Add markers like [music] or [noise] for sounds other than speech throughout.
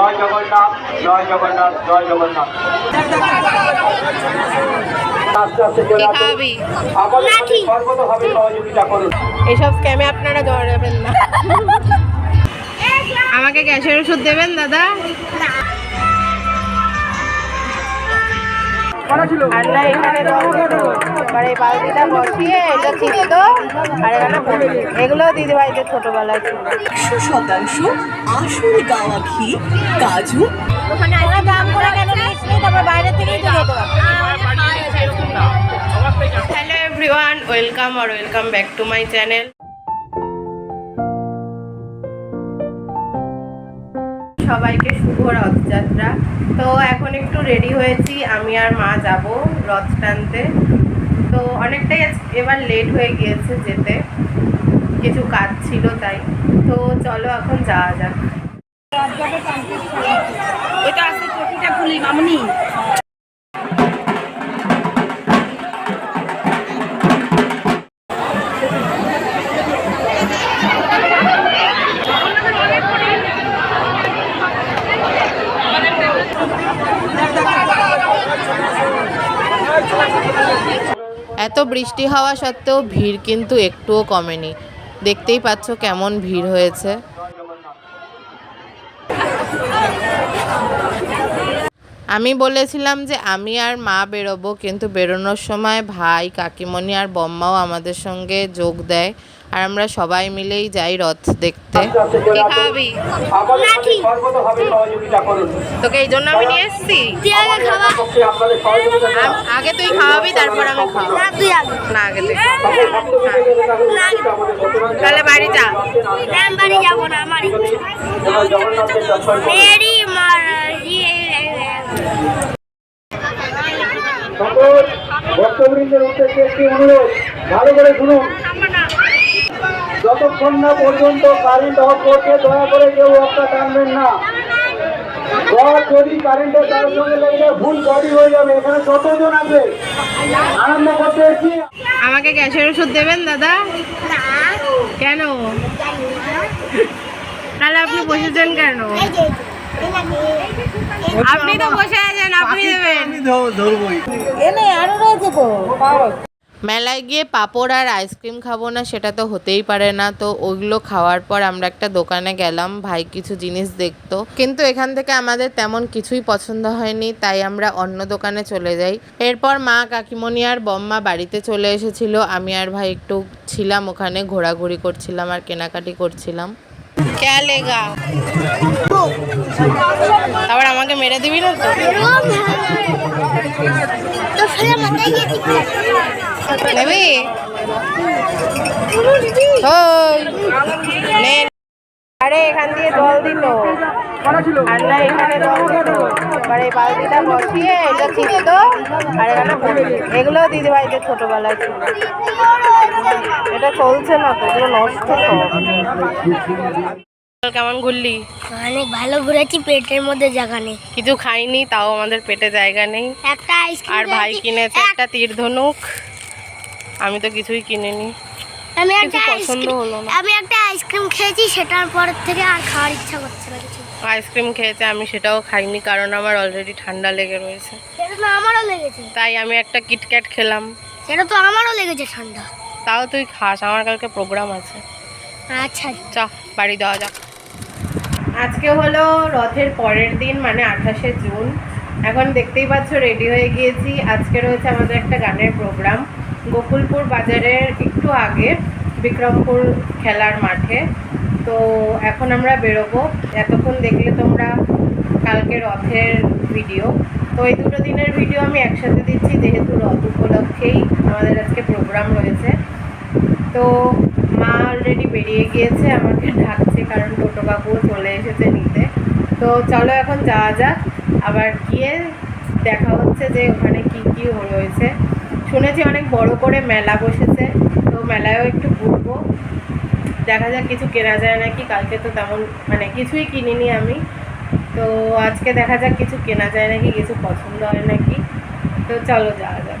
জয় জগন্নাথ জয় জগন্নাথ জয় জগন্নাথ। এসব স্ক্যামে আপনারা জড়াবেন না। [laughs] আমাকে গ্যাসের ওষুধ দেবেন দাদা? এখানে বালতিটা বসিয়ে এটা আর এখানে এগুলো ছোটবেলায় ছিল। একশো শতাংশ আসল গাওয়া ঘি কাজু। ওখানে আমরা দাম করে কেন নিচ্ছি তারপর বাইরে থেকেই তো hello everyone welcome R welcome back to my channel. সবাইকে শুভ রথযাত্রা। তো এখন একটু রেডি হয়েছি, আমি আর মা যাব রথ টানতে। তো অনেকটাই এবার লেট হয়ে গিয়েছে যেতে। কিছু কাজ ছিল তাই। তো চলো এখন যাওয়া যাক। এটা খুলি, মামনি। বৃষ্টি হওয়া সত্ত্বেও ভিড় কিন্তু একটুও কমেনি। দেখতেই পাচ্ছ কেমন ভিড় হয়েছে। আমি বলেছিলাম যে আমি আর মা বেরোবো, কিন্তু বেরোনোর সময় ভাই, কাকিমণি আর বম্মাও আমাদের সঙ্গে যোগ দেয়। আর আমরা সবাই মিলেই যাই রথ দেখতে। সাথে সর্বতভাবে সহযোগিতা করুন। তোকে এই জন্য আমি নিয়ে এসেছি। পক্ষে আপনাদের সহযোগিতা আগে তুই খাওয়াবি তারপর আমি খাওয়াবো। না আগে। তাহলে বাড়ি যা। আমি বাড়ি যাব না আমার। মেরি মার ইয়ে। সকল ভক্তবৃন্দের উদ্দেশ্যে একটি অনুরোধ। ভালো করে শুনুন। যতক্ষণ না পর্যন্ত কারেন্ট অফ করছে দয়া করে কেউ একটা টানবেন না। যদি কারেন্টের তার সঙ্গে লেগে ভুল বডি হয়ে যাবে। এখানে যতজন আছে আনন্দ করতে এসেছি। আমাকে গ্যাসের ওষুধ দেবেন দাদা? কেন? তাহলে আপনি বসেছেন কেন? আপনি তো বসে আছেন আপনি দেবেন। এনে আরও রয়েছে তো। মেলায় গিয়ে পাঁপড় আর আইসক্রিম খাব না সেটা তো হতেই পারে না। তো ওইগুলো খাওয়ার পর আমরা একটা দোকানে গেলাম ভাই কিছু জিনিস দেখতো। কিন্তু এখান থেকে আমাদের তেমন কিছুই পছন্দ হয়নি তাই আমরা অন্য দোকানে চলে যাই। এরপর মা কাকিমণি আর বম্মা বাড়িতে চলে এসেছিল আমি আর ভাই একটু ছিলাম ওখানে ঘোরাঘুরি করছিলাম আর কেনাকাটি করছিলাম। ক্যা লেগা? আবার আমাকে মেরে দিবি না তো? আরে, এখান দিয়ে জল দিত আর এখানে জল দিত এবার বালতিটা বসিয়ে, এটা চিপত আর এখানে এগুলো দিদি বাড়িতে ছোটবেলায় ছিল। এটা চলছে না তো, এগুলো নষ্ট সব কেমন ঘুরলি? অনেক ভালো ঘুরেছি পেটের মধ্যে জায়গা নেই। কিছু খাইনি তাও আমাদের পেটে জায়গা নেই। একটা আইসক্রিম আর ভাই কিনেছে একটা তীর ধনুক। আমি তো কিছুই কিনিনি। আমি একটা পছন্দ হলো না। আমি একটা আইসক্রিম খেয়েছি সেটার পর থেকে আর খাওয়ার ইচ্ছা করছে না কিছু। আইসক্রিম খেয়েছে আমি সেটাও খাইনি কারণ আমার অলরেডি ঠান্ডা লেগে রয়েছে। সেটা তো আমারও লেগেছে। তাই আমি একটা কিটক্যাট খেলাম। সেটা তো আমারও লেগেছে ঠান্ডা। তাও তুই খাস আমার কালকে প্রোগ্রাম আছে। আচ্ছা। চ বাড়ি দেওয়া যাক। আজকে হলো রথের পরের দিন মানে আঠাশে জুন। এখন দেখতেই পাচ্ছ রেডি হয়ে গিয়েছি। আজকে রয়েছে আমাদের একটা গানের প্রোগ্রাম গোকুলপুর বাজারের একটু আগে বিক্রমপুর খেলার মাঠে। তো এখন আমরা বেরোবো। এতক্ষণ দেখলে তোমরা কালকে রথের ভিডিও তো এই দুটো দিনের ভিডিও আমি একসাথে দিচ্ছি, যেহেতু রথ উপলক্ষেই আমাদের আজকে প্রোগ্রাম রয়েছে। তো মা অলরেডি বেরিয়ে গিয়েছে, আমাকে ডাকছে কারণ টোটো কাকুও চলে এসেছে নিতে। তো চলো এখন যাওয়া যাক, আবার গিয়ে দেখা হচ্ছে যে ওখানে কি কি রয়েছে শুনেছি অনেক বড় করে মেলা বসেছে, তো মেলায়ও একটু ঘুরবো। দেখা যাক কিছু কেনা যায় নাকি, কালকে তো তেমন মানে কিছুই কিনিনি আমি। তো আজকে দেখা যাক কিছু কেনা যায় নাকি, কিছু পছন্দ হয় নাকি। তো চলো যাওয়া যাক।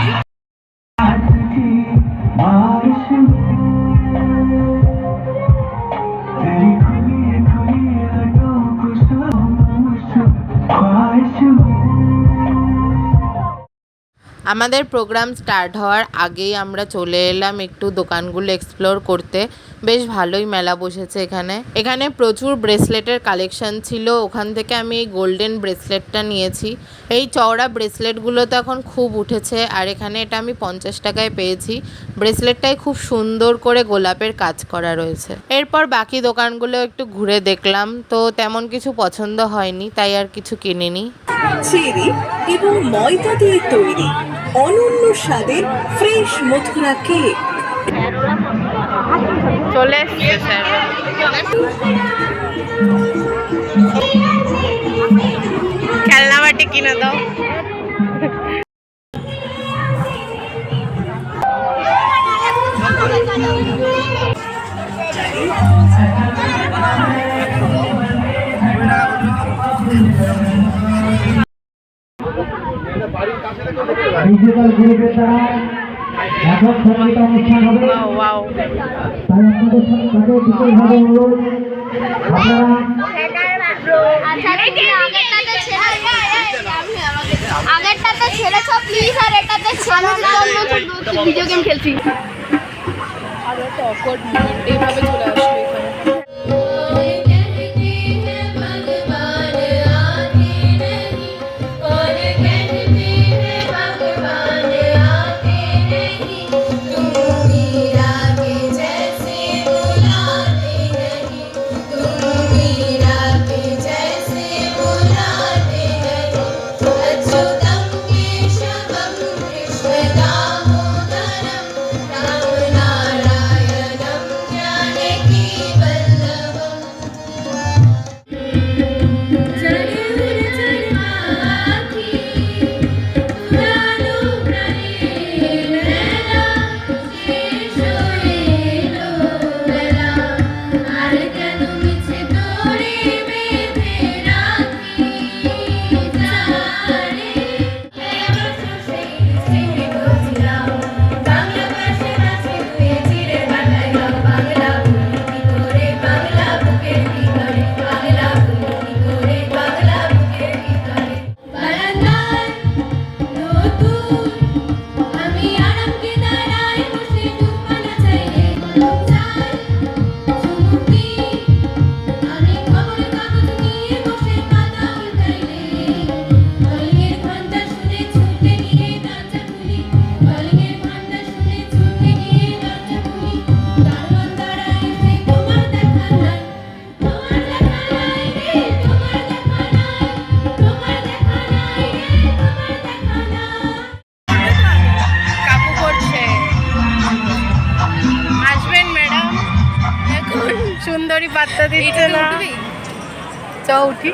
আমাদের প্রোগ্রাম স্টার্ট হওয়ার আগেই আমরা চলে এলাম একটু দোকানগুলো এক্সপ্লোর করতে। বেশ ভালোই মেলা বসেছে এখানে। এখানে প্রচুর ব্রেসলেটের কালেকশন ছিল। ওখান থেকে আমি এই গোল্ডেন ব্রেসলেটটা নিয়েছি। এই চওড়া ব্রেসলেটগুলো তো এখন খুব উঠেছে। আর এখানে এটা আমি পঞ্চাশ টাকায় পেয়েছি। ব্রেসলেটটায় খুব সুন্দর করে গোলাপের কাজ করা রয়েছে। এরপর বাকি দোকানগুলো একটু ঘুরে দেখলাম। তো তেমন কিছু পছন্দ হয়নি, তাই আর কিছু কিনিনি। এবং ময়দা দিয়ে তৈরি। অনন্য স্বাদের ফ্রেশ মথুরা কেক চলে এসছে খেলনা কিনে দাও। ডিজিটাল গ্রুপের দ্বারা এখন সংগীত অনুষ্ঠান হবে। ওয়াও তাই আপনাদের সাথে বিশেষভাবে অনুরোধ। আপনারা আগেরটাতে ছেড়ে আগেরটাতে প্লিজ আর এটাতে ছেড়ে ভিডিও গেম খেলছি এইভাবে চলে আসবে। সুন্দরী পাত্তা দিচ্ছে না। চ উঠি।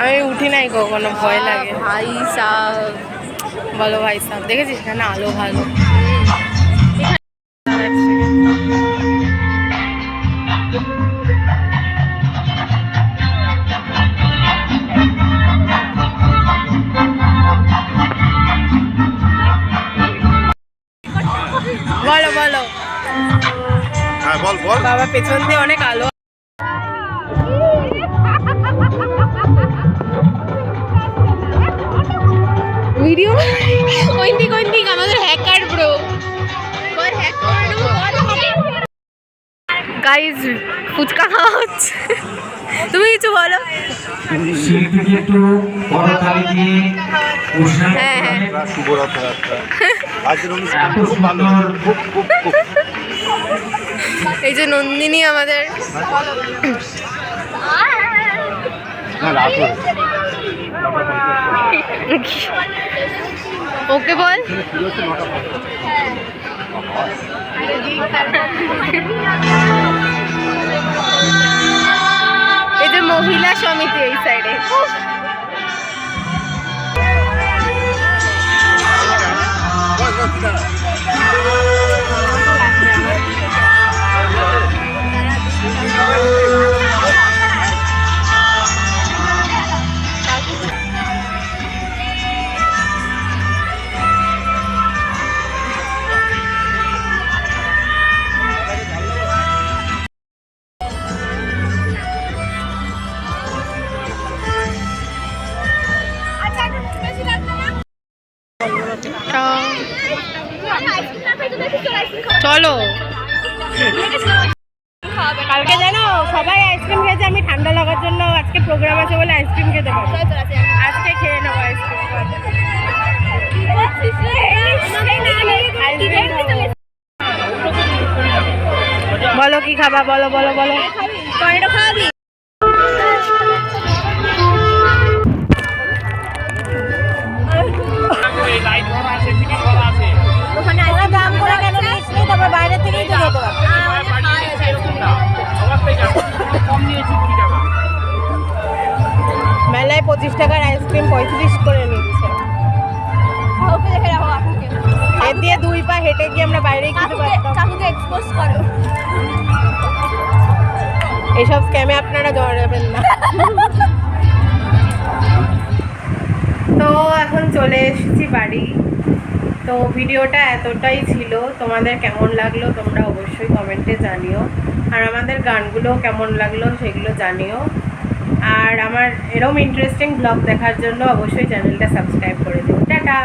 আমি উঠি নাই কখনো ভয় লাগে। ভাই সাহ। বলো ভাই সাহ। দেখেছিস এখানে আলো ভালো। বলো বলো। হ্যাঁ বল বল। বাবা পেছন দিয়ে অনেক আলো। ভিডিও ওই দিক আমাদের হ্যাকার ব্রো গাইজ ফুচকা খাওয়া হচ্ছে। তুমি কিছু বলো? হ্যাঁ, হ্যাঁ। এই যে নন্দিনী আমাদের। না রাখো ওকে বল। এই মহিলা সমিতি এই সাইডে বলো। কালকে জানো সবাই আইসক্রিম খেয়েছে আমি ঠান্ডা লাগার জন্য আজকে প্রোগ্রাম আছে বলে আইসক্রিম খেতে পারব। আজকে খেয়ে নেব আইসক্রিম বলো কি খাবা বলো বলো বলো। মেলায় পঁচিশ টাকার আইসক্রিম পঁয়ত্রিশ করে নিচ্ছে। এর দিয়ে দুই পা হেঁটে গিয়ে আমরা বাইরে খেতে পারতাম এক্সপোজ করো। এইসব স্ক্যামে আপনারা জড়াবেন না। তো এখন চলে এসেছি বাড়ি। তো ভিডিওটা এতটাই ছিল। তোমাদের কেমন লাগল তোমরা অবশ্যই কমেন্টে জানিও। আর আমাদের গানগুলো কেমন লাগল সেগুলো জানিও। আর আমার এরম ইন্টারেস্টিং ব্লগ দেখার জন্য অবশ্যই চ্যানেলটা সাবস্ক্রাইব করে দিও। টাটা!